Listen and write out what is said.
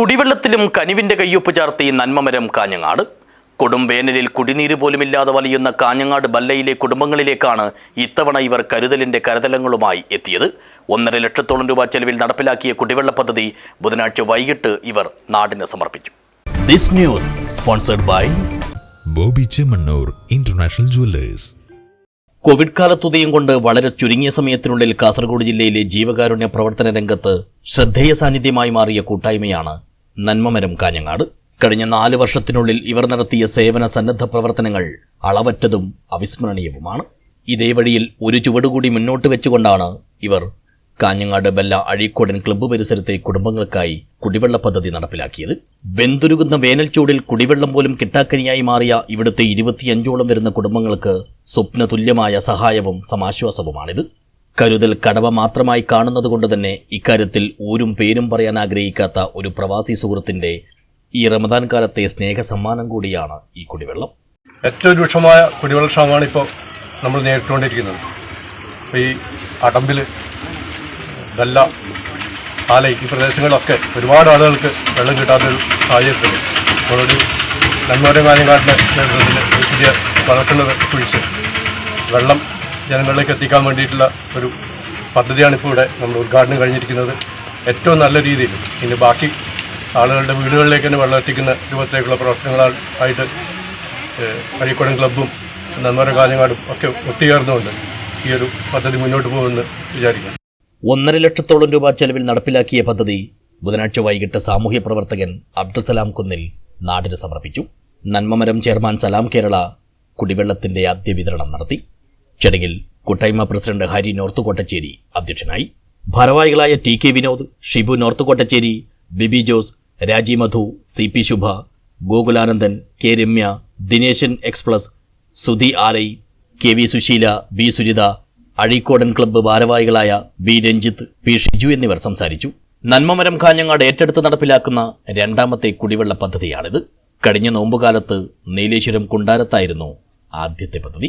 കുടിവെള്ളത്തിലും കനിവിന്റെ കയ്യൊപ്പ് ചാർത്തി നന്മമരം കാഞ്ഞങ്ങാട്. കൊടും വേനലിൽ കുടിനീര് പോലുമില്ലാതെ വലിയുന്ന കാഞ്ഞങ്ങാട് ബല്ലയിലെ കുടുംബങ്ങളിലേക്കാണ് ഇത്തവണ ഇവർ കരുതലിന്റെ കരുതലങ്ങളുമായി എത്തിയത്. ഒന്നര ലക്ഷത്തോളം രൂപ ചെലവിൽ നടപ്പിലാക്കിയ കുടിവെള്ള പദ്ധതി ബുധനാഴ്ച വൈകിട്ട് ഇവർ നാടിന് സമർപ്പിച്ചു. This news sponsored by Boby Chemmanur international jewellers. Covid കാലത്തുതയും കൊണ്ട് വളരെ ചുരുങ്ങിയ സമയത്തിനുള്ളിൽ കാസർഗോഡ് ജില്ലയിലെ ജീവകാരുണ്യ പ്രവർത്തന രംഗത്ത് ശ്രദ്ധേയ സാന്നിധ്യമായി മാറിയ കൂട്ടായ്മയാണ് നന്മമരം കാഞ്ഞങ്ങാട്. കഴിഞ്ഞ നാല് വർഷത്തിനുള്ളിൽ ഇവർ നടത്തിയ സേവന സന്നദ്ധ പ്രവർത്തനങ്ങൾ അളവറ്റതും അവിസ്മരണീയവുമാണ്. ഇതേ വഴിയിൽ ഒരു ചുവടുകൂടി മുന്നോട്ട് വെച്ചുകൊണ്ടാണ് ഇവർ കാഞ്ഞങ്ങാട് ബെല്ല അഴീക്കോടൻ ക്ലബ്ബ് പരിസരത്തെ കുടുംബങ്ങൾക്കായി കുടിവെള്ള പദ്ധതി നടപ്പിലാക്കിയത്. വെന്തുരുകുന്ന വേനൽച്ചൂടിൽ കുടിവെള്ളം പോലും കിട്ടാക്കനിയായി മാറിയ ഇവിടുത്തെ ഇരുപത്തിയഞ്ചോളം വരുന്ന കുടുംബങ്ങൾക്ക് സ്വപ്നതുല്യമായ സഹായവും സമാശ്വാസവുമാണിത്. കരുതൽ കടവ മാത്രമായി കാണുന്നതുകൊണ്ട് തന്നെ ഇക്കാര്യത്തിൽ ഊരും പേരും പറയാൻ ആഗ്രഹിക്കാത്ത ഒരു പ്രവാസി സുഹൃത്തിന്റെ ഈ റമദാൻ കാലത്തെ സ്നേഹ സ്നേഹസമ്മാനം കൂടിയാണ് ഈ കുടിവെള്ളം. ഏറ്റവും രൂക്ഷമായ കുടിവെള്ള ക്ഷാമമാണ് ഇപ്പോൾ നമ്മൾ നേരിട്ടുകൊണ്ടിരിക്കുന്നത്. ഈ അടമ്പിൽ ബല്ല ആലൈ ഈ പ്രദേശങ്ങളിലൊക്കെ ഒരുപാട് ആളുകൾക്ക് വെള്ളം കിട്ടാത്തൊരു സാഹചര്യത്തിൽ നമ്മളൊരു കാര്യം കാട്ടിലെ നേതൃത്വത്തിൽ പുതിയ കുഴിച്ച് വെള്ളം ജനങ്ങളിലേക്ക് എത്തിക്കാൻ വേണ്ടിയിട്ടുള്ള ഒരു പദ്ധതിയാണ് ഇപ്പോൾ ഇവിടെ നമ്മൾ ഉദ്ഘാടനം കഴിഞ്ഞിരിക്കുന്നത്. ഏറ്റവും നല്ല രീതിയിൽ ഇനി ബാക്കി ആളുകളുടെ വീടുകളിലേക്ക് തന്നെ വെള്ളം എത്തിക്കുന്ന രൂപത്തിലേക്കുള്ള പ്രവർത്തനങ്ങളായിട്ട് അഴീക്കോടൻ ക്ലബ്ബും നന്മര കാഞ്ഞങ്ങാടും ഒക്കെ ഒത്തുചേർന്നുകൊണ്ട് ഈ ഒരു പദ്ധതി മുന്നോട്ട് പോകുമെന്ന് വിചാരിക്കുന്നു. ഒന്നര ലക്ഷത്തോളം രൂപ ചെലവിൽ നടപ്പിലാക്കിയ പദ്ധതി ബുധനാഴ്ച വൈകിട്ട് സാമൂഹ്യ പ്രവർത്തകൻ അബ്ദുൽ സലാം കുന്നിൽ നാടിന് സമർപ്പിച്ചു. നന്മമരം ചെയർമാൻ സലാം കേരള കുടിവെള്ളത്തിന്റെ ആദ്യ വിതരണം നടത്തി. ചടങ്ങിൽ കൂട്ടായ്മ പ്രസിഡന്റ് ഹരി നോർത്ത് കോട്ടച്ചേരി അധ്യക്ഷനായി. ഭാരവാഹികളായ T K Vinod Shibu north Kottachery Bibi Jose Raji Madhu C P Shubha Gokulanandan K Ramya Dineshan XPulse Sudhi ആലൈ K V Susheela B Sujitha Azhikodan club ഭാരവാഹികളായ ബി രഞ്ജിത്ത് പി ഷിജു എന്നിവർ സംസാരിച്ചു. നന്മമരം കാഞ്ഞങ്ങാട് ഏറ്റെടുത്ത് നടപ്പിലാക്കുന്ന രണ്ടാമത്തെ കുടിവെള്ള പദ്ധതിയാണിത്. കഴിഞ്ഞ നോമ്പുകാലത്ത് നീലേശ്വരം കുണ്ടാരത്തായിരുന്നു ആദ്യത്തെ പദ്ധതി.